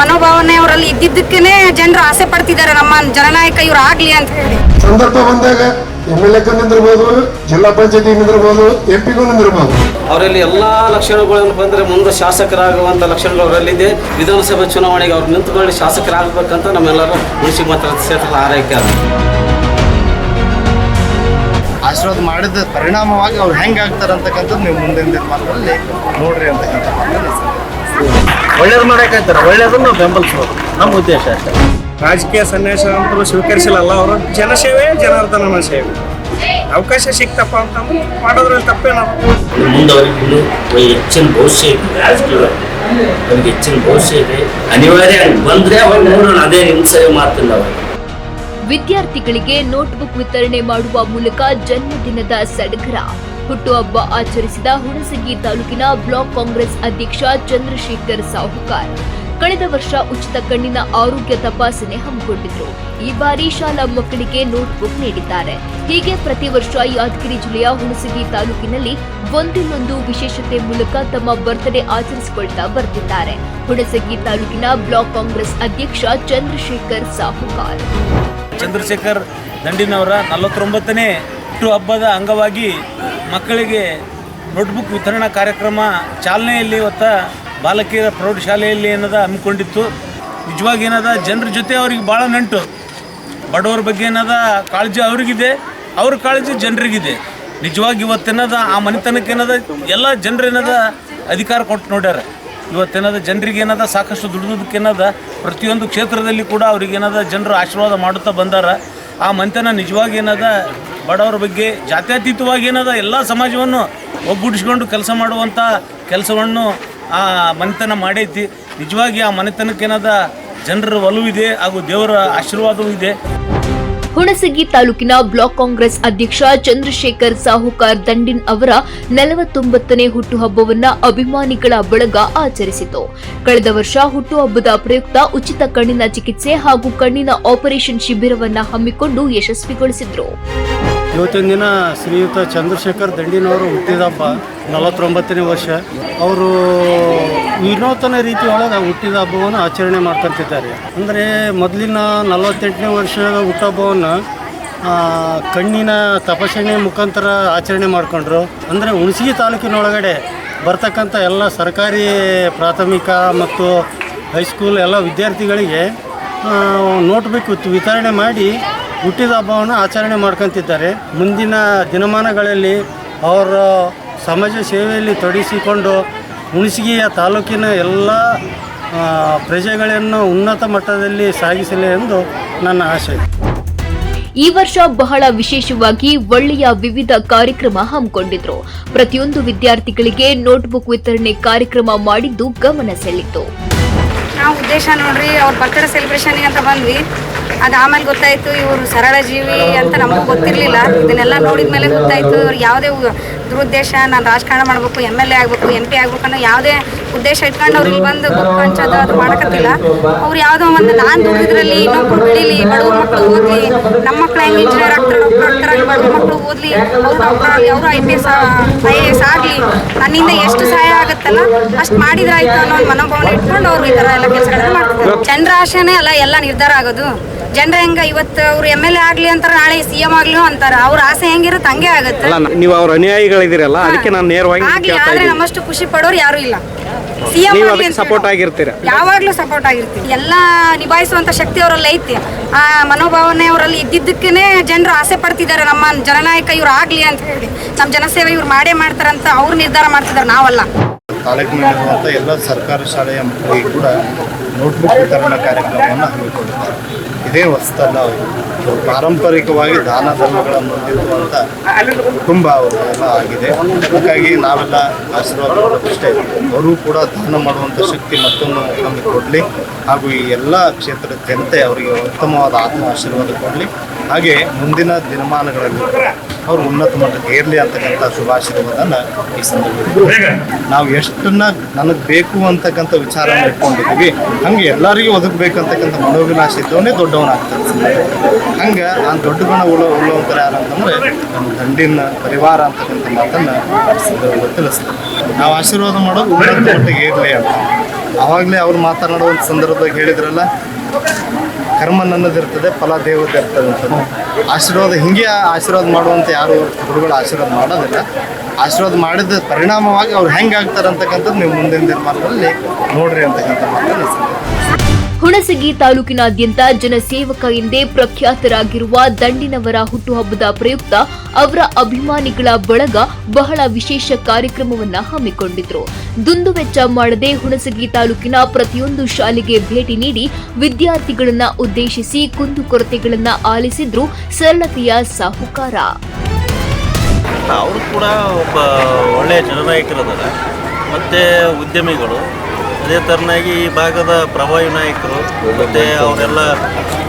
ಮನೋಭಾವನೆ ಅವರಲ್ಲಿ ಇದ್ದಿದ್ದಕ್ಕೇನೆ ಜನರು ಆಸೆ ಪಡ್ತಿದ್ದಾರೆ. ನಮ್ಮ ಜನನಾಯಕ ಇವ್ರು ಆಗ್ಲಿ ಅಂತ ಹೇಳಿ. ಸಂದರ್ಭ ಬಂದಾಗ ಎಂ ಎಲ್ ನಿಂದಿರ್ಬೋದು ಜಿಲ್ಲಾ ಪಂಚಾಯತಿ ನಿಂದಿರ್ಬೋದು ಎಂ ಪಿಗೂ ನಿಂದಿರ್ಬೋದು. ಅವರಲ್ಲಿ ಎಲ್ಲಾ ಲಕ್ಷಣಗಳನ್ನು ಬಂದ್ರೆ ಮುಂದೆ ಶಾಸಕರಾಗುವಂತ ಲಕ್ಷಣಗಳು ಅವರಲ್ಲಿದೆ. ವಿಧಾನಸಭೆ ಚುನಾವಣೆಗೆ ಅವ್ರು ನಿಂತುಕೊಂಡು ಶಾಸಕರಾಗಬೇಕಂತ ನಮ್ಮೆಲ್ಲರೂ ಹುಣಸಿ ಮಾತ್ರ ಕ್ಷೇತ್ರದ ಆರೈಕೆ ಅದು. ಆಶೀರ್ವಾದ ಮಾಡಿದ ಪರಿಣಾಮವಾಗಿ ಅವ್ರು ಹೆಂಗೆ ಆಗ್ತಾರೆ ಅಂತಕ್ಕಂಥದ್ದು ನೀವು ಮುಂದಿನ ನಿರ್ಮಾಣದಲ್ಲಿ ನೋಡ್ರಿ ಅಂತಕ್ಕಂಥ ಮಾತನ್ನ ಒಳ್ಳೇದು ಮಾಡಕ್ಕಾಯ್ತಾರೆ. ಒಳ್ಳೇದನ್ನು ಬೆಂಬಲಿಸ್ಬೋದು. ನಮ್ಮ ಉದ್ದೇಶ ಅಷ್ಟೇ. ರಾಜಕೀಯ ಸನ್ಯಾಸ ಅಂತೂ ಸ್ವೀಕರಿಸಿಲ್ಲಲ್ಲ ಅವರು. ಜನಸೇವೆ ಜನಾರ್ದನ ಸೇವೆ ಅವಕಾಶ ಸಿಕ್ತಪ್ಪ ಅಂತಂದ್ರೆ ಮಾಡೋದ್ರಲ್ಲಿ ತಪ್ಪೇನೋ ಮುಂದೆ ಅವರಿಗೆ ಇನ್ನೂ ಹೆಚ್ಚಿನ ಭವಿಷ್ಯ ಇದೆ. ರಾಜಕೀಯ ನಮ್ಗೆ ಹೆಚ್ಚಿನ ಭವಿಷ್ಯ ಇದೆ. ಅನಿವಾರ್ಯ ಬಂದ್ರೆ ಅವಾಗ ನೋಡೋಣ. ಅದೇ ಹಿಂಸೆ ಸೇವೆ ಮಾಡ್ತಿಲ್ಲ ಅವಾಗ ವಿದ್ಯಾರ್ಥಿಗಳಿಗೆ ನೋಟ್ಬುಕ್ ವಿತರಣೆ ಮಾಡುವ ಮೂಲಕ ಜನ್ಮದಿನದ ಸಡಗರ. ಹುಟ್ಟುಹಬ್ಬ ಆಚರಿಸಿದ ಹುಣಸಗಿ ತಾಲೂಕಿನ ಬ್ಲಾಕ್ ಕಾಂಗ್ರೆಸ್ ಅಧ್ಯಕ್ಷ ಚಂದ್ರಶೇಖರ್ ಸಾಹುಕಾರ್. ಕಳೆದ ವರ್ಷ ಉಚಿತ ಕಣ್ಣಿನ ಆರೋಗ್ಯ ತಪಾಸಣೆ ಹಮ್ಮಿಕೊಂಡಿದ್ರು. ಈ ಬಾರಿ ಶಾಲಾ ಮಕ್ಕಳಿಗೆ ನೋಟ್ಬುಕ್ ನೀಡಿದ್ದಾರೆ. ಹೀಗೆ ಪ್ರತಿ ವರ್ಷ ಯಾದಗಿರಿ ಜಿಲ್ಲೆಯ ಹುಣಸಗಿ ತಾಲೂಕಿನಲ್ಲಿ ಒಂದಿಲ್ಲೊಂದು ವಿಶೇಷತೆ ಮೂಲಕ ತಮ್ಮ ಬರ್ತ್ಡೇ ಆಚರಿಸಿಕೊಳ್ತಾ ಬರ್ತಿದ್ದಾರೆ. ಹುಣಸಗಿ ತಾಲೂಕಿನ ಬ್ಲಾಕ್ ಕಾಂಗ್ರೆಸ್ ಅಧ್ಯಕ್ಷ ಚಂದ್ರಶೇಖರ್ ಸಾಹುಕಾರ್. ಚಂದ್ರಶೇಖರ್ ದಂಡಿನವರ ನಲವತ್ತೊಂಬತ್ತನೇ ಹುಟ್ಟು ಹಬ್ಬದ ಅಂಗವಾಗಿ ಮಕ್ಕಳಿಗೆ ನೋಟ್ಬುಕ್ ವಿತರಣಾ ಕಾರ್ಯಕ್ರಮ ಚಾಲನೆಯಲ್ಲಿ ಇವತ್ತು ಬಾಲಕಿಯರ ಪ್ರೌಢಶಾಲೆಯಲ್ಲಿ ಏನದ ಹಮ್ಮಿಕೊಂಡಿತ್ತು. ನಿಜವಾಗಿ ಏನದ, ಜನರ ಜೊತೆ ಅವ್ರಿಗೆ ಭಾಳ ನಂಟು. ಬಡವರ ಬಗ್ಗೆ ಏನದ, ಕಾಳಜಿ ಅವ್ರಿಗಿದೆ. ಅವ್ರ ಕಾಳಜಿ ಜನರಿಗಿದೆ. ನಿಜವಾಗಿ ಇವತ್ತೇನದ ಆ ಮನೆತನಕ್ಕೆ ಏನದ, ಎಲ್ಲ ಜನರು ಏನದ ಅಧಿಕಾರ ಕೊಟ್ಟು ನೋಡ್ಯಾರ. ಇವತ್ತೇನದ ಜನರಿಗೆ ಏನದ, ಸಾಕಷ್ಟು ದುಡಿದುದಕ್ಕೆ ಏನದ, ಪ್ರತಿಯೊಂದು ಕ್ಷೇತ್ರದಲ್ಲಿ ಕೂಡ ಅವ್ರಿಗೆ ಏನದ, ಜನರು ಆಶೀರ್ವಾದ ಮಾಡುತ್ತಾ ಬಂದಾರ. ಆ ಮನೆತನ ನಿಜವಾಗಿ ಏನದ ಬಡವರ ಬಗ್ಗೆ ಜಾತ್ಯತೀತವಾಗಿ ಏನದ ಎಲ್ಲ ಸಮಾಜವನ್ನು ಒಗ್ಗೂಡಿಸ್ಕೊಂಡು ಕೆಲಸ ಮಾಡುವಂಥ ಕೆಲಸವನ್ನು ಆ ಮನೆತನ ಮಾಡೈತಿ. ನಿಜವಾಗಿ ಆ ಮನೆತನಕ್ಕೇನಾದ ಜನರ ಒಲವಿದೆ ಹಾಗೂ ದೇವರ ಆಶೀರ್ವಾದವೂ ಇದೆ. ಹುಣಸಗಿ ತಾಲೂಕಿನ ಬ್ಲಾಕ್ ಕಾಂಗ್ರೆಸ್ ಅಧ್ಯಕ್ಷ ಚಂದ್ರಶೇಖರ್ ಸಾಹುಕಾರ್ ದಂಡಿನ್ ಅವರ ನಲವತ್ತೊಂಬತ್ತನೇ ಹುಟ್ಟುಹಬ್ಬವನ್ನ ಅಭಿಮಾನಿಗಳ ಬಳಗ ಆಚರಿಸಿತು. ಕಳೆದ ವರ್ಷ ಹುಟ್ಟುಹಬ್ಬದ ಪ್ರಯುಕ್ತ ಉಚಿತ ಕಣ್ಣಿನ ಚಿಕಿತ್ಸೆ ಹಾಗೂ ಕಣ್ಣಿನ ಆಪರೇಷನ್ ಶಿಬಿರವನ್ನ ಹಮ್ಮಿಕೊಂಡು ಯಶಸ್ವಿಗೊಳಿಸಿದ್ರು. ಇವತ್ತಿನ ದಿನ ಶ್ರೀಯುತ ಚಂದ್ರಶೇಖರ್ ದಂಡಿನವರು ಹುಟ್ಟಿದ ಹಬ್ಬ ನಲವತ್ತೊಂಬತ್ತನೇ ವರ್ಷ. ಅವರು ವಿನೂತನ ರೀತಿ ಒಳಗೆ ಹುಟ್ಟಿದ ಹಬ್ಬವನ್ನು ಆಚರಣೆ ಮಾಡ್ಕೊತಿದ್ದಾರೆ. ಅಂದರೆ ಮೊದಲಿನ ನಲವತ್ತೆಂಟನೇ ವರ್ಷದ ಹುಟ್ಟಹಬ್ಬವನ್ನು ಕಣ್ಣಿನ ತಪಾಸಣೆ ಮುಖಾಂತರ ಆಚರಣೆ ಮಾಡಿಕೊಂಡ್ರು. ಅಂದರೆ ಹುಣಸಗಿ ತಾಲೂಕಿನೊಳಗಡೆ ಬರ್ತಕ್ಕಂಥ ಎಲ್ಲ ಸರ್ಕಾರಿ, ಪ್ರಾಥಮಿಕ ಮತ್ತು ಹೈಸ್ಕೂಲ್ ಎಲ್ಲ ವಿದ್ಯಾರ್ಥಿಗಳಿಗೆ ನೋಟ್ಬುಕ್ ವಿತರಣೆ ಮಾಡಿ ಹುಟ್ಟಿದ ಹಬ್ಬವನ್ನು ಆಚರಣೆ ಮಾಡ್ಕೊತಿದ್ದಾರೆ. ಮುಂದಿನ ದಿನಮಾನಗಳಲ್ಲಿ ಅವರ ಸಮಾಜ ಸೇವೆಯಲ್ಲಿ ತೊಡಗಿಸಿಕೊಂಡು ಹುಣಸಗಿಯ ತಾಲೂಕಿನ ಎಲ್ಲ ಪ್ರಜೆಗಳನ್ನು ಉನ್ನತ ಮಟ್ಟದಲ್ಲಿ ಸಾಗಿಸಲಿ ಎಂದು ನನ್ನ ಆಶಯ ಈ ವರ್ಷ ಬಹಳ ವಿಶೇಷವಾಗಿ ಒಳ್ಳೆಯ ವಿವಿಧ ಕಾರ್ಯಕ್ರಮ ಹಮ್ಮಿಕೊಂಡಿದ್ರು. ಪ್ರತಿಯೊಂದು ವಿದ್ಯಾರ್ಥಿಗಳಿಗೆ ನೋಟ್ಬುಕ್ ವಿತರಣೆ ಕಾರ್ಯಕ್ರಮ ಮಾಡಿದ್ದು ಗಮನ ಸೆಳೆಯಿತು. ನಾವು ಉದ್ದೇಶ ನೋಡ್ರಿ ಅವ್ರ ಬರ್ತ್ಡೇ ಸೆಲೆಬ್ರೇಷನ್ ಅಂತ ಬಂದ್ವಿ. ಅದು ಆಮೇಲೆ ಗೊತ್ತಾಯಿತು, ಇವರು ಸರಳ ಜೀವಿ ಅಂತ ನಮಗೂ ಗೊತ್ತಿರಲಿಲ್ಲ. ಇದನ್ನೆಲ್ಲ ನೋಡಿದ ಮೇಲೆ ಗೊತ್ತಾಯಿತು, ಇವ್ರು ಯಾವುದೇ ದುರುದ್ದೇಶ, ನಾನು ರಾಜಕಾರಣ ಮಾಡಬೇಕು ಎಂ ಎಲ್ ಎ ಆಗಬೇಕು ಎಂ ಪಿ ಆಗ್ಬೇಕು ಅನ್ನೋ ಯಾವುದೇ ಉದ್ದೇಶ ಇಟ್ಕೊಂಡು ಅವ್ರಿಗೆ ಬಂದು ಗುರು ಹಂಚೋದು ಅದು ಮಾಡಕತ್ತಿಲ್ಲ. ಅವ್ರು ಯಾವುದೋ ಒಂದು ನಾನು ದುಡಿದ್ರಲ್ಲಿ ಇನ್ನೊಬ್ರು ಬೆಳೀಲಿ ಬಡವ್ರ ಮಕ್ಕಳು ಓದಲಿ, ನಮ್ಮ ಮಕ್ಕಳು ಹೆಂಗೆ ಇಂಜಿನಿಯರ್ ಆಗ್ತಾರೆ ಡಾಕ್ಟರ್ ಬಡವ್ರ ಮಕ್ಕಳು ಓದಲಿ, ಅವ್ರು ಡಾಕ್ಟರ್ ಅವರು I P S I A S ಆಗಲಿ, ನನ್ನಿಂದ ಎಷ್ಟು ಸಹಾಯ ಆಗುತ್ತಲ್ಲ, ಅಷ್ಟು ಮಾಡಿದ್ರಾಯ್ತು ಅನ್ನೋ ಒಂದು ಮನೋಭಾವನೆ ಇಟ್ಕೊಂಡು ಅವ್ರು ಈ ಥರ ಎಲ್ಲ ಕೆಲಸಗಳನ್ನ ಮಾಡ್ತಾರೆ ಜನರ ಆಶೆನೇ ಅಲ್ಲ ಎಲ್ಲ ನಿರ್ಧಾರ ಆಗೋದು. ಜನರ ಹೆಂಗ ಇವತ್ತು ಅವ್ರು ಎಂ ಎಲ್ ಎ ಆಗ್ಲಿ ಅಂತಾರ ನಾಳೆ ಸಿ ಎಂ ಆಗ್ಲಿ ಅಂತಾರ. ಅವ್ರ ಆಸೆ ಹೆಂಗಿರುತ್ತೆ ಹಂಗೆ ಆಗುತ್ತೆ. ಅಲ್ಲ ನೀವು ಅವ್ರ ಅನುಯಾಯಿಗಳಿದ್ದೀರಲ್ಲ ಅದಕ್ಕೆ ನಾನು ನೇರವಾಗಿ ಆಗ್ಲಿ ಆದ್ರೆ ನಮ್ಮಷ್ಟು ಖುಷಿ ಪಡೋರು ಯಾರು ಇಲ್ಲ. ಸಿಎಂ ನೀವು ಅದಕ್ಕೆ ಸಪೋರ್ಟ್ ಆಗಿರ್ತೀರ. ಯಾವಾಗ್ಲೂ ಸಪೋರ್ಟ್ ಆಗಿರ್ತೀವಿ. ಎಲ್ಲ ನಿಭಾಯಿಸುವಂತ ಶಕ್ತಿ ಅವರಲ್ಲಿ ಐತಿ. ಆ ಮನೋಭಾವನೆ ಅವರಲ್ಲಿ ಇದ್ದಿದ್ದಕ್ಕೇನೆ ಜನರು ಆಸೆ ಪಡ್ತಿದ್ದಾರೆ. ನಮ್ಮ ಜನನಾಯಕ ಇವ್ರು ಆಗ್ಲಿ ಅಂತ ಹೇಳಿ. ನಮ್ಮ ಜನಸೇವೆ ಇವ್ರು ಮಾಡೇ ಮಾಡ್ತಾರಂತ ಅವ್ರು ನಿರ್ಧಾರ ಮಾಡ್ತಿದ್ದಾರೆ. ನಾವಲ್ಲ. ತಾಲೂಕಿನಲ್ಲಿರುವಂಥ ಎಲ್ಲ ಸರ್ಕಾರಿ ಶಾಲೆಯ ಮಕ್ಕಳಿಗೆ ಕೂಡ ನೋಟ್ಬುಕ್ ವಿತರಣಾ ಕಾರ್ಯಕ್ರಮವನ್ನು ಹಮ್ಮಿಕೊಂಡಿದ್ದಾರೆ ಇದೇ ಹೊಸದಲ್ಲ ಅವರು. ಪಾರಂಪರಿಕವಾಗಿ ದಾನ ಧರ್ಮಗಳನ್ನು ಹೊಂದಿರುವಂಥ ಕುಟುಂಬ ಅವರೆಲ್ಲ ಆಗಿದೆ. ಅದಕ್ಕಾಗಿ ನಾವೆಲ್ಲ ಆಶೀರ್ವಾದ ಮಾಡೋದಷ್ಟೇ ಅವರು ಕೂಡ ದಾನ ಮಾಡುವಂಥ ಶಕ್ತಿ ಮತ್ತೊಂದು ನಮಗೆ ಕೊಡಲಿ. ಹಾಗೂ ಈ ಎಲ್ಲ ಕ್ಷೇತ್ರದ ಜನತೆ ಅವರಿಗೆ ಉತ್ತಮವಾದ ಆತ್ಮ ಆಶೀರ್ವಾದ ಕೊಡಲಿ. ಹಾಗೆ ಮುಂದಿನ ದಿನಮಾನಗಳಲ್ಲಿ ಅವರು ಉನ್ನತ ಮಟ್ಟಕ್ಕೆ ಏರಲಿ ಅಂತಕ್ಕಂಥ ಶುಭಾಶಯವನ್ನು ಈ ಸಂದರ್ಭದಲ್ಲಿ ನಾವು ಎಷ್ಟನ್ನ ನನಗೆ ಬೇಕು ಅಂತಕ್ಕಂಥ ವಿಚಾರ ಇಟ್ಕೊಂಡಿದ್ದೀವಿ ಹಂಗೆ ಎಲ್ಲರಿಗೂ ಒದಗಬೇಕಂತಕ್ಕಂಥ ಮನೋಭಿಲಾಷೆ ಇದ್ದವನೇ ದೊಡ್ಡವನಾಗ್ತಾನೆ. ಹಂಗೆ ಆ ದೊಡ್ಡ ಗುಣ ಉಳ್ಳ ಉಳ್ಳವಂತರ ಯಾರು ಅಂತಂದ್ರೆ ನಮ್ಮ ಗಂಡಿನ ಪರಿವಾರ ಅಂತಕ್ಕಂಥ ಮಾತನ್ನ ಸಂದರ್ಭದಲ್ಲಿ ತಿಳಿಸ್ತಾರೆ. ನಾವು ಆಶೀರ್ವಾದ ಮಾಡೋದು ಉನ್ನತ ಮಟ್ಟಿಗೆ ಇರಲಿ ಅಂತ. ಆವಾಗಲೇ ಅವ್ರು ಮಾತನಾಡುವಂಥ ಸಂದರ್ಭದಾಗ ಹೇಳಿದ್ರಲ್ಲ ಕರ್ಮ ನನ್ನದಿರ್ತದೆ ಫಲ ದೇವತೆ ಇರ್ತದೆ ಅಂತ ಆಶೀರ್ವಾದ ಹಿಂಗೆ ಆಶೀರ್ವಾದ ಮಾಡುವಂಥ ಯಾರು ಗುರುಗಳು ಆಶೀರ್ವಾದ ಮಾಡೋದಿಲ್ಲ. ಆಶೀರ್ವಾದ ಮಾಡಿದ ಪರಿಣಾಮವಾಗಿ ಅವ್ರು ಹೆಂಗೆ ಆಗ್ತಾರೆ ಅಂತಕ್ಕಂಥದ್ದು ನೀವು ಮುಂದಿನ ದಿನಮಾನದಲ್ಲಿ ನೋಡ್ರಿ ಅಂತಕ್ಕಂಥ ಮಾತನ್ನು ಹುಣಸಗಿ ತಾಲೂಕಿನಾದ್ಯಂತ ಜನಸೇವಕ ಎಂದೇ ಪ್ರಖ್ಯಾತರಾಗಿರುವ ದಂಡಿನವರ ಹುಟ್ಟುಹಬ್ಬದ ಪ್ರಯುಕ್ತ ಅವರ ಅಭಿಮಾನಿಗಳ ಬಳಗ ಬಹಳ ವಿಶೇಷ ಕಾರ್ಯಕ್ರಮವನ್ನು ಹಮ್ಮಿಕೊಂಡಿದ್ರು. ದುಂದುವೆಚ್ಚ ಮಾಡದೆ ಹುಣಸಗಿ ತಾಲೂಕಿನ ಪ್ರತಿಯೊಂದು ಶಾಲೆಗೆ ಭೇಟಿ ನೀಡಿ ವಿದ್ಯಾರ್ಥಿಗಳನ್ನ ಉದ್ದೇಶಿಸಿ ಕುಂದುಕೊರತೆಗಳನ್ನ ಆಲಿಸಿದ್ರು ಸರಳತೆಯ ಸಾಹುಕಾರ. ಅವರು ಕೂಡ ಒಬ್ಬ ಒಳ್ಳೆಯ ಮತ್ತು ಉದ್ಯಮಿಗಳು. ಅದೇ ಥರನಾಗಿ ಈ ಭಾಗದ ಪ್ರಭಾವಿ ನಾಯಕರು ಮತ್ತು ಅವರೆಲ್ಲ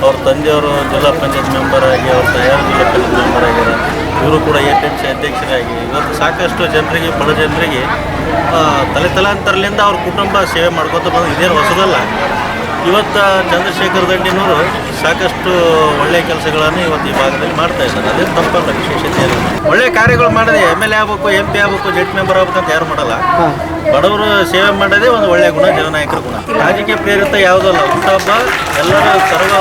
ಅವ್ರ ತಂದೆಯವರು ಜಿಲ್ಲಾ ಪಂಚಾಯತ್ ಮೆಂಬರ್ ಆಗಿ ಅವ್ರ ತಯಾರು ಜಿಲ್ಲಾ ಪಂಚಾಯತ್ ಮೆಂಬರ್ ಇವರು ಕೂಡ ಎ ಟಿ ಸಿ ಅಧ್ಯಕ್ಷರಾಗಿ ಇವತ್ತು ಸಾಕಷ್ಟು ಜನರಿಗೆ, ಬಡ ಜನರಿಗೆ ತಲೆ ತಲಾಂತರಲಿಂದ ಅವ್ರ ಕುಟುಂಬ ಸೇವೆ ಮಾಡ್ಕೊತ ಬಂದು ಇದೇನು ಹೊಸದಲ್ಲ. ಇವತ್ತು ಚಂದ್ರಶೇಖರ್ ದಂಡಿನವರು ಸಾಕಷ್ಟು ಒಳ್ಳೆಯ ಕೆಲಸಗಳನ್ನು ಇವತ್ತು ಈ ಭಾಗದಲ್ಲಿ ಮಾಡ್ತಾ ಇದ್ದಾರೆ. ಅದೇ ತಪ್ಪಲ್ಲ ವಿಶೇಷತೆ ಏನು. ಒಳ್ಳೆಯ ಕಾರ್ಯಗಳು ಮಾಡಿದೆ ಎಂ ಎಲ್ ಎ ಆಗಬೇಕು ಎಂ ಪಿ ಆಗಬೇಕು ಜೆಟ್ ಮೆಂಬರ್ ಆಗ್ಬೇಕು ಅಂತ ಯಾರು ಮಾಡಲ್ಲ. ಬಡವರು ಸೇವೆ ಮಾಡೋದೇ ಒಂದು ಒಳ್ಳೆಯ ಗುಣ ಜನನಾಯಕರ ಗುಣ. ರಾಜಕೀಯ ಪ್ರೇರಿತ ಯಾವುದೂ ಅಲ್ಲ ಹುಟ್ಟುಹಬ್ಬ ಎಲ್ಲರೂ ಸರ್ವ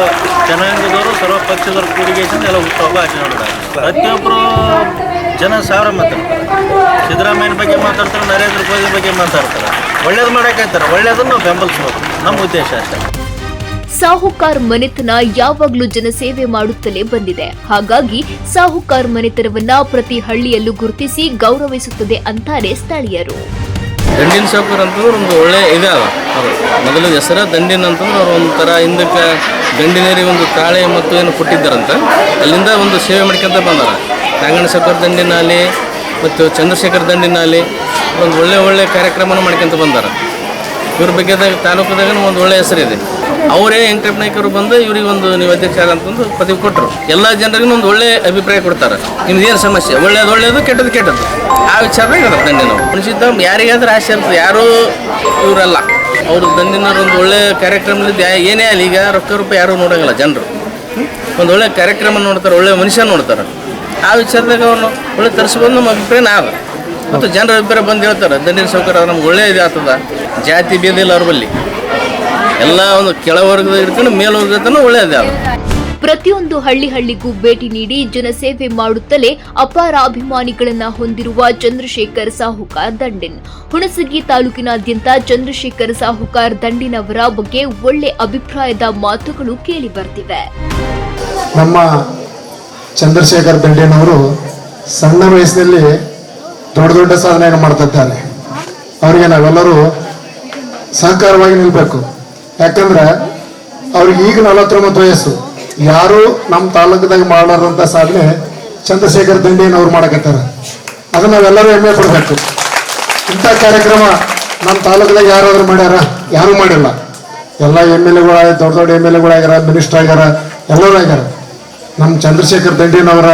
ಜನಾಂಗದವರು ಸರ್ವ ಪಕ್ಷದವರು ಕೂಡಿಗೆಸಿಂದ ಎಲ್ಲ ಹುಟ್ಟುಹಬ್ಬ ಆಚರಣೆ ಮಾಡಿದ್ದಾರೆ ಪ್ರತಿಯೊಬ್ಬರು ಜನ ಸಾವಿರ ಮಾತಾಡ್ತಾರೆ ಸಿದ್ದರಾಮಯ್ಯನ ಬಗ್ಗೆ ಮಾತಾಡ್ತಾರೆ ನರೇಂದ್ರ ಮೋದಿ ಬಗ್ಗೆ ಮಾತಾಡ್ತಾರೆ. ಒಳ್ಳೇದು ಮಾಡೋಕ್ಕಾಗ್ತಾರೆ ಒಳ್ಳೇದನ್ನು ನಾವು ಬೆಂಬಲಿಸ್ಬೇಕು ನಮ್ಮ ಉದ್ದೇಶ ಅಷ್ಟೇ. ಸಾಹುಕಾರ್ ಮನೆತನ ಯಾವಾಗಲೂ ಜನಸೇವೆ ಮಾಡುತ್ತಲೇ ಬಂದಿದೆ. ಹಾಗಾಗಿ ಸಾಹುಕಾರ್ ಮನೆತನವನ್ನ ಪ್ರತಿ ಹಳ್ಳಿಯಲ್ಲೂ ಗುರುತಿಸಿ ಗೌರವಿಸುತ್ತದೆ ಅಂತಾರೆ ಸ್ಥಳೀಯರು. ದಂಡಿನ ಸಾಹುಕಾರ ಅಂತಂದ್ರೆ ಒಂದು ಒಳ್ಳೆ ಇದೆ ಮೊದಲ ಅದು ಮೊದಲು ಹೆಸರ ದಂಡಿನ ಅಂತಂದ್ರೆ ಅವ್ರು ಒಂಥರ ಹಿಂದಕ್ಕೆ ದಂಡಿನೇರಿ ಒಂದು ತಾಳೆ ಮತ್ತು ಏನು ಕೊಟ್ಟಿದ್ದಾರಂತ. ಅಲ್ಲಿಂದ ಒಂದು ಸೇವೆ ಮಾಡ್ಕೊಂತ ಬಂದಾರ. ನಾಗಣ್ಣ ದಂಡಿನ ದಂಡಿನಾಲಿ ಮತ್ತು ಚಂದ್ರಶೇಖರ್ ದಂಡಿನಲ್ಲಿ ಒಂದು ಒಳ್ಳೆ ಒಳ್ಳೆ ಕಾರ್ಯಕ್ರಮನ ಮಾಡ್ಕೊಂತ ಬಂದಾರ. ಇವ್ರ ಬಗ್ಗೆದಾಗ ತಾಲೂಕದಾಗ ಒಂದು ಒಳ್ಳೆ ಹೆಸರಿದೆ. ಅವರೇ ವೆಂಕಟಪ್ಪ ನಾಯ್ಕರು ಬಂದು ಇವ್ರಿಗೆ ಒಂದು ನೀವು ಅಧ್ಯಕ್ಷ ಅಂತಂದು ಪದವಿ ಕೊಟ್ಟರು ಎಲ್ಲ ಜನರಿಗೂ ಒಂದು ಒಳ್ಳೆ ಅಭಿಪ್ರಾಯ ಕೊಡ್ತಾರೆ. ನಿಮ್ದು ಸಮಸ್ಯೆ? ಒಳ್ಳೇದು ಒಳ್ಳೇದು ಕೆಟ್ಟದ್ದು ಕೆಟ್ಟದ್ದು ಆ ವಿಚಾರದಾಗ ಇರುತ್ತೆ ದಂಡಿ ನಾವು ಯಾರಿಗಾದ್ರೂ ಆಸೆ ಇರ್ತದೆ ಯಾರೂ ಇವರಲ್ಲ. ಅವರು ದಂಡಿನವ್ರು ಒಂದು ಒಳ್ಳೆ ಕಾರ್ಯಕ್ರಮದಿಂದ ಏನೇ ಆಗಲಿ, ಈಗ ರೊಕ್ಕ ರೂಪಾಯಿ ಯಾರೂ ನೋಡೋಂಗಿಲ್ಲ ಜನರು. ಒಂದು ಒಳ್ಳೆ ಕಾರ್ಯಕ್ರಮ ನೋಡ್ತಾರೆ, ಒಳ್ಳೆ ಮನುಷ್ಯ ನೋಡ್ತಾರೆ. ಆ ವಿಚಾರದಾಗ ಅವ್ರನ್ನ ಒಳ್ಳೆ ತರಿಸ್ಬೋದು ನಮ್ಮ ಅಭಿಪ್ರಾಯ ನಾವು. ಮತ್ತು ಜನರ ಅಭಿಪ್ರಾಯ ಬಂದು ಹೇಳ್ತಾರೆ ದಂಡಿನ ಸೌಕರ್ಯ ನಮ್ಗೆ ಒಳ್ಳೆ ಇದು ಆಗ್ತದ. ಜಾತಿ ಭೇದ ಇಲ್ಲ ಅವ್ರ ಬಲ್ಲಿ. ಎಲ್ಲ ಒಂದು ಕೆಳವರ್ಗದ ಇಟ್ಕೊಂಡು ಮೇಲ್ವರ್ಗದ ತನಕ ಒಳ್ಳೆಯದೇ ಅದು. ಪ್ರತಿಯೊಂದು ಹಳ್ಳಿ ಹಳ್ಳಿಗೂ ಭೇಟಿ ನೀಡಿ ಜನಸೇವೆ ಮಾಡುತ್ತಲೇ ಅಪಾರ ಅಭಿಮಾನಿಗಳನ್ನ ಹೊಂದಿರುವ ಚಂದ್ರಶೇಖರ್ ಸಾಹುಕಾರ್ ದಂಡಿನ್. ಹುಣಸಗಿ ತಾಲೂಕಿನಾದ್ಯಂತ ಚಂದ್ರಶೇಖರ್ ಸಾಹುಕಾರ್ ದಂಡಿನ್ ಅವರ ಬಗ್ಗೆ ಒಳ್ಳೆ ಅಭಿಪ್ರಾಯದ ಮಾತುಗಳು ಕೇಳಿ ಬರ್ತಿವೆ. ನಮ್ಮ ಚಂದ್ರಶೇಖರ್ ದಂಡೇನವರು ಸಣ್ಣ ವಯಸ್ಸಿನಲ್ಲಿ ದೊಡ್ಡ ದೊಡ್ಡ ಸಾಧನೆಯನ್ನು ಮಾಡ್ತಿದ್ದಾರೆ. ಅವರಿಗೆ ನಾವೆಲ್ಲರೂ ಸಹಕಾರವಾಗಿ ನಿಲ್ಬೇಕು. ಯಾಕಂದ್ರೆ ಅವ್ರಿಗೆ ಈಗ ನಲವತ್ತೊಂಬತ್ತು ವಯಸ್ಸು. ಯಾರು ನಮ್ಮ ತಾಲೂಕದಾಗ ಮಾಡಾರಂತ ಸಾಧನೆ ಚಂದ್ರಶೇಖರ್ ದಂಡೇನ್ ಅವ್ರು ಮಾಡಕತ್ತಾರ. ಅದನ್ನ ನಾವೆಲ್ಲರೂ ಹೆಮ್ಮೆ ಪಡಬೇಕು. ಇಂಥ ಕಾರ್ಯಕ್ರಮ ನಮ್ಮ ತಾಲೂಕದಾಗ ಯಾರಾದ್ರೂ ಮಾಡ್ಯಾರ? ಯಾರು ಮಾಡಿಲ್ಲ. ಎಲ್ಲ ಎಂ ಎಲ್ ಎಗಳು ದೊಡ್ಡ ದೊಡ್ಡ ಎಂ ಎಲ್ ಎಗಳು ಆಗ್ಯಾರ ಮಿನಿಸ್ಟರ್ ಆಗ್ಯಾರ, ಎಲ್ಲರೂ ಆಗ್ಯಾರ. ನಮ್ಮ ಚಂದ್ರಶೇಖರ್ ದಂಡಿನವರ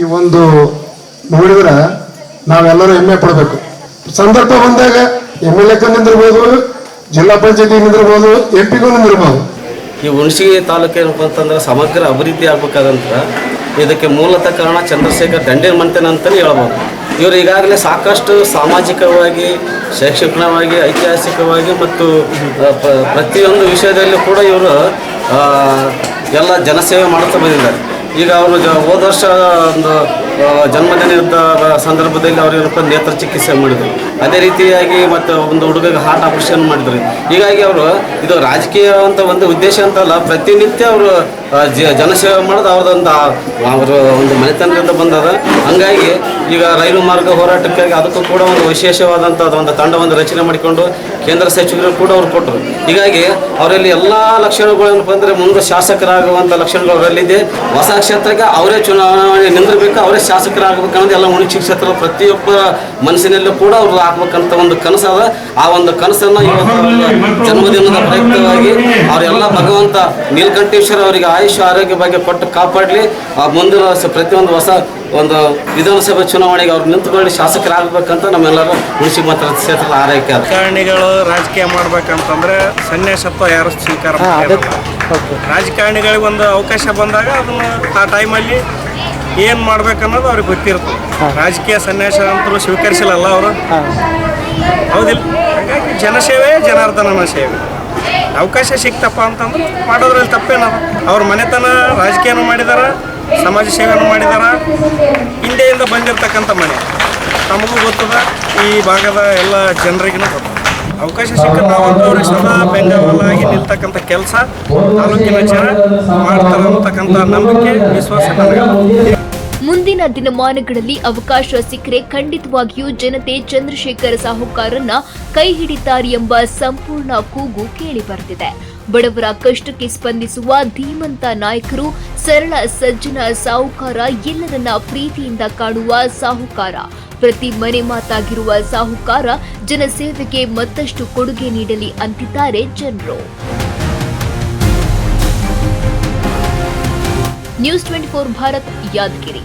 ಈ ಒಂದು ನೋಡಿದ್ರೆ ನಾವೆಲ್ಲರೂ ಹೆಮ್ಮೆ ಪಡಬೇಕು. ಸಂದರ್ಭ ಬಂದಾಗ ಎಂ ಎಲ್ ಎಕ್ಕೂ ನಿಂದಿರ್ಬೋದು, ಜಿಲ್ಲಾ ಪಂಚಾಯತಿ ನಿಂದಿರ್ಬೋದು, ಎಂ ಪಿಗೂ ನಿಂದಿರ್ಬೋದು. ಈ ಹುಣಸಗಿ ತಾಲೂಕು ಏನಪ್ಪ ಅಂತಂದ್ರೆ ಸಮಗ್ರ ಅಭಿವೃದ್ಧಿ ಆಗ್ಬೇಕಾದಂತ ಇದಕ್ಕೆ ಮೂಲತಃ ಕಾರಣ ಚಂದ್ರಶೇಖರ್ ದಂಡಿನ ಮಂತನ ಅಂತಲೇ ಹೇಳ್ಬೋದು. ಇವರು ಈಗಾಗಲೇ ಸಾಕಷ್ಟು ಸಾಮಾಜಿಕವಾಗಿ, ಶೈಕ್ಷಣಿಕವಾಗಿ, ಐತಿಹಾಸಿಕವಾಗಿ ಮತ್ತು ಪ್ರತಿಯೊಂದು ವಿಷಯದಲ್ಲೂ ಕೂಡ ಇವರು ಎಲ್ಲ ಜನಸೇವೆ ಮಾಡುತ್ತಾ ಬಂದಿದ್ದಾರೆ. ಈಗ ಅವರು ಹೋದ ವರ್ಷ ಒಂದು ಜನ್ಮದಿನದ ಸಂದರ್ಭದಲ್ಲಿ ಅವರು ಏನಪ್ಪ ನೇತ್ರ ಚಿಕಿತ್ಸೆ ಮಾಡಿದರು. ಅದೇ ರೀತಿಯಾಗಿ ಮತ್ತು ಒಂದು ಹುಡುಗಗೆ ಹಾರ್ಟ್ ಆಪರೇಷನ್ ಮಾಡಿದ್ರು. ಹೀಗಾಗಿ ಅವರು ಇದು ರಾಜಕೀಯ ಅಂತ ಒಂದು ಉದ್ದೇಶ ಅಂತಲ್ಲ ಪ್ರತಿನಿತ್ಯ ಅವರು ಜನಸೇವೆ ಮಾಡೋದು ಅವ್ರದ್ದೊಂದು ಅವರ ಒಂದು ಮನೆತನದಿಂದ ಬಂದದ. ಹಂಗಾಗಿ ಈಗ ರೈಲು ಮಾರ್ಗ ಹೋರಾಟಕ್ಕಾಗಿ ಅದಕ್ಕೂ ಕೂಡ ಒಂದು ವಿಶೇಷವಾದಂಥ ಒಂದು ತಂಡವನ್ನು ರಚನೆ ಮಾಡಿಕೊಂಡು ಕೇಂದ್ರ ಸಚಿವರು ಕೂಡ ಅವರು ಕೊಟ್ಟರು. ಹೀಗಾಗಿ ಅವರಲ್ಲಿ ಎಲ್ಲ ಲಕ್ಷಣಗಳನ್ನು ಬಂದರೆ ಮುಂದೆ ಶಾಸಕರಾಗುವಂಥ ಲಕ್ಷಣಗಳು ಅವರಲ್ಲಿದೆ. ಹೊಸ ಕ್ಷೇತ್ರಕ್ಕೆ ಅವರೇ ಚುನಾವಣೆ ನಿಂದಿರಬೇಕು, ಅವರೇ ಶಾಸಕರಾಗಬೇಕು ಅನ್ನೋದು ಎಲ್ಲ ಉಣಿಚಿ ಕ್ಷೇತ್ರದ ಪ್ರತಿಯೊಬ್ಬ ಮನಸ್ಸಿನಲ್ಲೂ ಕೂಡ ಅವ್ರು ಆಗ್ಬೇಕಂತ ಒಂದು ಕನಸದ ಆ ಒಂದು ಕನಸನ್ನು ಇವತ್ತು ಜನ್ಮದಿನದ ಪ್ರಯುಕ್ತವಾಗಿ ಅವರೆಲ್ಲ ಭಗವಂತ ನೀಲಕಂಠೇಶ್ವರ ಅವರಿಗೆ ಆಯುಷ್ಯ ಆರೋಗ್ಯ ಬಗ್ಗೆ ಕೊಟ್ಟು ಕಾಪಾಡಲಿ. ಆ ಮುಂದಿನ ಸ- ಪ್ರತಿಯೊಂದು ಹೊಸ ಒಂದು ವಿಧಾನಸಭೆ ಚುನಾವಣೆಗೆ ಅವ್ರು ನಿಂತುಕೊಳ್ಳಿ ಶಾಸಕರಾಗಬೇಕಂತ ನಮ್ಮೆಲ್ಲರೂ ಉಳಿಸಿ ಮಾತ್ರ ಕ್ಷೇತ್ರದ ಆರೈಕೆ ಅದು ರಾಜಕಾರಣಿಗಳು ರಾಜಕೀಯ ಮಾಡ್ಬೇಕಂತಂದ್ರೆ ಸನ್ಯಾಸತ್ವ ಯಾರು ಸ್ವೀಕಾರ ರಾಜಕಾರಣಿಗಳಿಗೆ ಒಂದು ಅವಕಾಶ ಬಂದಾಗ ಅದನ್ನು ಆ ಟೈಮಲ್ಲಿ ಏನು ಮಾಡ್ಬೇಕನ್ನೋದು ಅವ್ರಿಗೆ ಗೊತ್ತಿರ್ತದೆ ರಾಜಕೀಯ ಸನ್ಯಾಸ ಅಂತೂ ಸ್ವೀಕರಿಸಿಲ್ಲಲ್ಲ ಅವರು? ಹೌದಿಲ್ಲ. ಹಾಗಾಗಿ ಜನಸೇವೆ ಜನಾರ್ದನನ ಸೇವೆ. ಅವಕಾಶ ಸಿಕ್ತಪ್ಪ ಅಂತಂದ್ರೆ ಮಾಡೋದ್ರಲ್ಲಿ ತಪ್ಪೇನದ? ಅವ್ರ ಮನೆತನ ರಾಜಕೀಯನೂ ಮಾಡಿದಾರ ಸಮಾಜ ಸೇವೆಯನ್ನು ಮಾಡಿದಾರ. ಹಿಂದೆಯಿಂದ ಬಂದಿರತಕ್ಕಂಥ ಮನೆ. ತಮಗೂ ಗೊತ್ತದ ಈ ಭಾಗದ ಎಲ್ಲ ಜನರಿಗೂ ಗೊತ್ತದ. ಅವಕಾಶ ಸಿಕ್ಕ ಒಂದು ಅವ್ರಿಗೆ ಸದಾ ಬೆಂಗಾವಲಾಗಿ ನಿಲ್ತಕ್ಕಂಥ ಕೆಲಸ ತಾಲೂಕಿನ ಜನ ಮಾಡ್ತಾರೆ ಅಂತಕ್ಕಂಥ ನಂಬಿಕೆ ವಿಶ್ವಾಸ ನನಗೆ. ಮುಂದಿನ ದಿನಮಾನಗಳಲ್ಲಿ ಅವಕಾಶ ಸಿಕ್ಕರೆ ಖಂಡಿತವಾಗಿಯೂ ಜನತೆ ಚಂದ್ರಶೇಖರ್ ಸಾಹುಕಾರನ್ನ ಕೈ ಹಿಡಿತಾರೆ ಎಂಬ ಸಂಪೂರ್ಣ ಕೂಗು ಕೇಳಿ ಬರ್ತಿದೆ ಬಡವರ ಕಷ್ಟಕ್ಕೆ ಸ್ಪಂದಿಸುವ ಧೀಮಂತ ನಾಯಕರು ಸರಳ, ಸಜ್ಜನ ಸಾಹುಕಾರ ಎಲ್ಲರನ್ನ ಪ್ರೀತಿಯಿಂದ ಕಾಣುವ ಸಾಹುಕಾರ. ಪ್ರತಿ ಮನೆ ಮಾತಾಗಿರುವ ಸಾಹುಕಾರ ಜನಸೇವೆಗೆ ಮತ್ತಷ್ಟು ಕೊಡುಗೆ ನೀಡಲಿ ಅಂತಿದ್ದಾರೆ ಜನರು. News twenty four Bharat, Yadgiri.